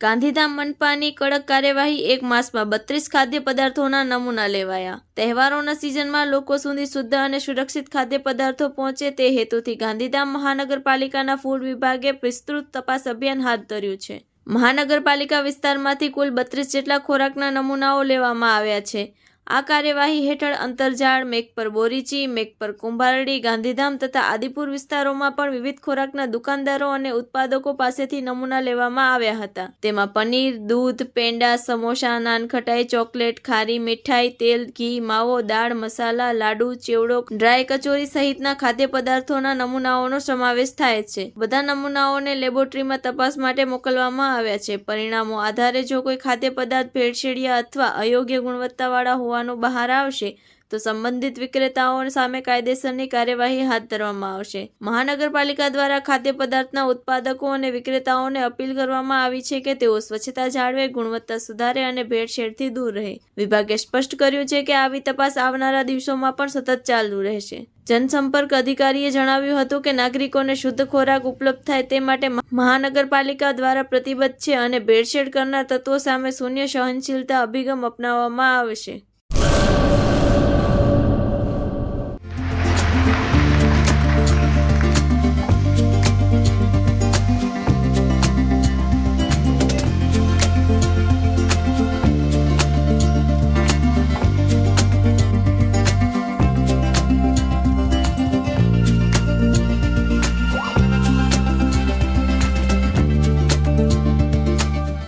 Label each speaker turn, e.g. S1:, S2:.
S1: ગાંધીધામ મનપાની કડક કાર્યવાહી એક માસમાં બત્રીસ ખાદ્ય પદાર્થોના નમૂના લેવાયા. તહેવારોના સિઝનમાં લોકો સુધી શુદ્ધ અને સુરક્ષિત ખાદ્ય પદાર્થો પહોંચે તે હેતુથી ગાંધીધામ મહાનગરપાલિકાના ફૂડ વિભાગે વિસ્તૃત તપાસ અભિયાન હાથ ધર્યું છે. મહાનગરપાલિકા વિસ્તારમાંથી કુલ બત્રીસ જેટલા ખોરાકના નમૂનાઓ લેવામાં આવ્યા છે. આ કાર્યવાહી હેઠળ અંતરજાળ મેઘપર બોરીચી મેઘપર કુંભારડી, ગાંધીધામ તથા આદિપુર વિસ્તારોમાં પણ વિવિધ ખોરાકના દુકાનદારો અને ઉત્પાદકો પાસેથી નમૂના લેવામાં આવ્યા હતા. તેમાં પનીર, દૂધ, પેંડા, સમોસા, નાનખટાઈ, ચોકલેટ, ખારી મીઠાઈ, તેલ, ઘી, માવો, દાળ, મસાલા, લાડુ, ચેવડો, ડ્રાય કચોરી સહિતના ખાદ્ય પદાર્થોના નમૂનાઓનો સમાવેશ થાય છે. બધા નમૂનાઓને લેબોરેટરીમાં તપાસ માટે મોકલવામાં આવ્યા છે. પરિણામો આધારે જો કોઈ ખાદ્ય પદાર્થ, ભેળસેળિયા અથવા અયોગ્ય ગુણવત્તાવાળા હોવાનું બહાર આવશે, તો સંબંધિત વિક્રેતાઓ સામે કાયદેસરની કાર્યવાહી હાથ ધરવામાં આવશે. મહાનગરપાલિકા દ્વારા ખાદ્ય પદાર્થના ઉત્પાદકો અને વિક્રેતાઓને અપીલ કરવામાં આવી છે કે તેઓ સ્વચ્છતા જાળવે, ગુણવત્તા સુધારે અને ભેળસેળથી દૂર રહે. વિભાગે સ્પષ્ટ કર્યું છે કે આવી તપાસ આવનારા દિવસોમાં પણ સતત ચાલુ રહેશે. જનસંપર્ક અધિકારીએ જણાવ્યું હતું કે નાગરિકોને શુદ્ધ ખોરાક ઉપલબ્ધ થાય તે માટે મહાનગરપાલિકા દ્વારા પ્રતિબદ્ધ છે અને ભેળસેળ કરનાર તત્વો સામે શૂન્ય સહનશીલતા અભિગમ અપનાવવામાં આવશે.